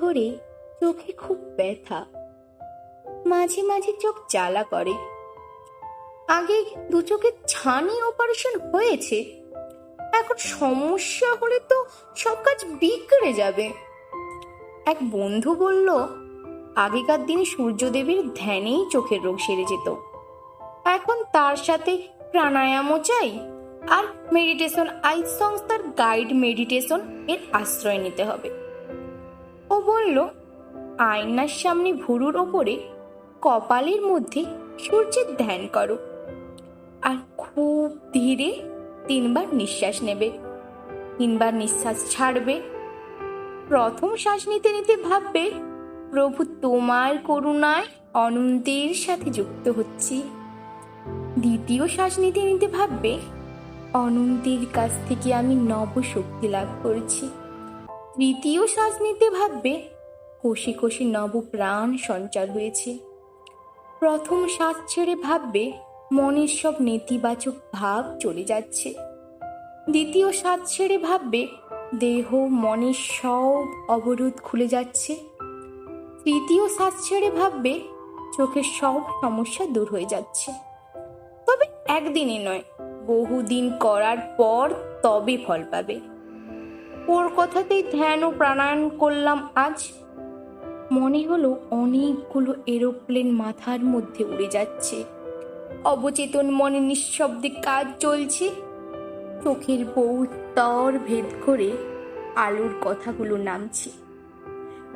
করে চোখে খুব ব্যথা। মাঝে মাঝে চোখ জ্বালা করে। আগে দু চোখে ছানি অপারেশন হয়েছে। এখন সমস্যা হলে তো সব কাজ বিগড়ে যাবে। এক বন্ধু বলল, আগেকার দিনে সূর্যদেবের ধ্যানেই চোখের রোগ সেরে যেত। এখন তার সাথে প্রাণায়ামও চাই আর মেডিটেশন আই সংস্থার গাইড মেডিটেশন এর আশ্রয় নিতে হবে। বলল, আয়নার সামনে ভুরুর ওপরে কপালের মধ্যে সূর্যের ধ্যান করো। আর খুব ধীরে তিনবার নিঃশ্বাস নেবে। তিনবার নিঃশ্বাস ছাড়বে। প্রথম শ্বাস নিতে নিতে ভাববে, প্রভু তোমার করুণায় অনন্তের সাথে যুক্ত হচ্ছি। দ্বিতীয় শ্বাস নিতে নিতে ভাববে, অনন্তের কাছ থেকে আমি নব শক্তি লাভ করেছি। তৃতীয় শ্বাস নিতে ভাববে, কোষে কোষে নব প্রাণ সঞ্চার হয়েছে। প্রথম শ্বাস ছেড়ে ভাববে, মনের সব নেতিবাচক ভাব চলে যাচ্ছে। দ্বিতীয় শ্বাস ছেড়ে ভাববে, দেহ, মনের সব অবরোধ খুলে যাচ্ছে। তৃতীয় শ্বাস ছেড়ে ভাববে, চোখের সব সমস্যা দূর হয়ে যাচ্ছে। তবে একদিনে নয়, বহুদিন করার পর তবে ফল পাবে। ওর কথাতেই ধ্যান ও প্রাণায়াম করলাম আজ। মনে হলো অনেকগুলো এরোপ্লেন মাথার মধ্যে উড়ে যাচ্ছে। অবচেতন মনে নিঃশব্দে কাজ চলছে। চোখের বউ তর ভেদ করে আলোর কথাগুলো নামছে।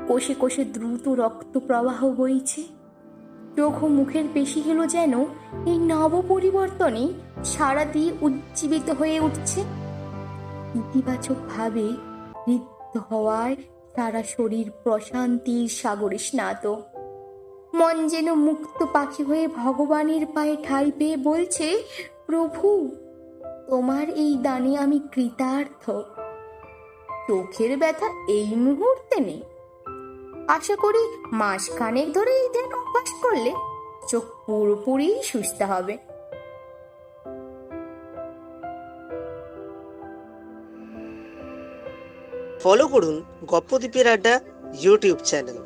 কোষে কোষে দ্রুত রক্ত প্রবাহ বইছে। চোখ মুখের পেশিগুলো যেন এই নব পরিবর্তনে সারা দিয়ে উজ্জীবিত হয়ে উঠছে। ইতিবাচক ভাবে নৃত্য হওয়ায় সারা শরীর প্রশান্তির সাগরে স্নাত। মন যেন মুক্ত পাখি হয়ে ভগবানের পায়ে ঠাঁই পেয়ে বলছে, প্রভু, তোমার এই দানে আমি কৃতার্থ। চোখের ব্যথা এই মুহূর্তে নেই। আশা করি মাস খানেক ধরে এই ধ্যান অভ্যাস করলে চোখ পুরোপুরি সুস্থ হবে। ফলো করুন গপ্পদ্বীপের আড্ডা ইউটিউব চ্যানেল।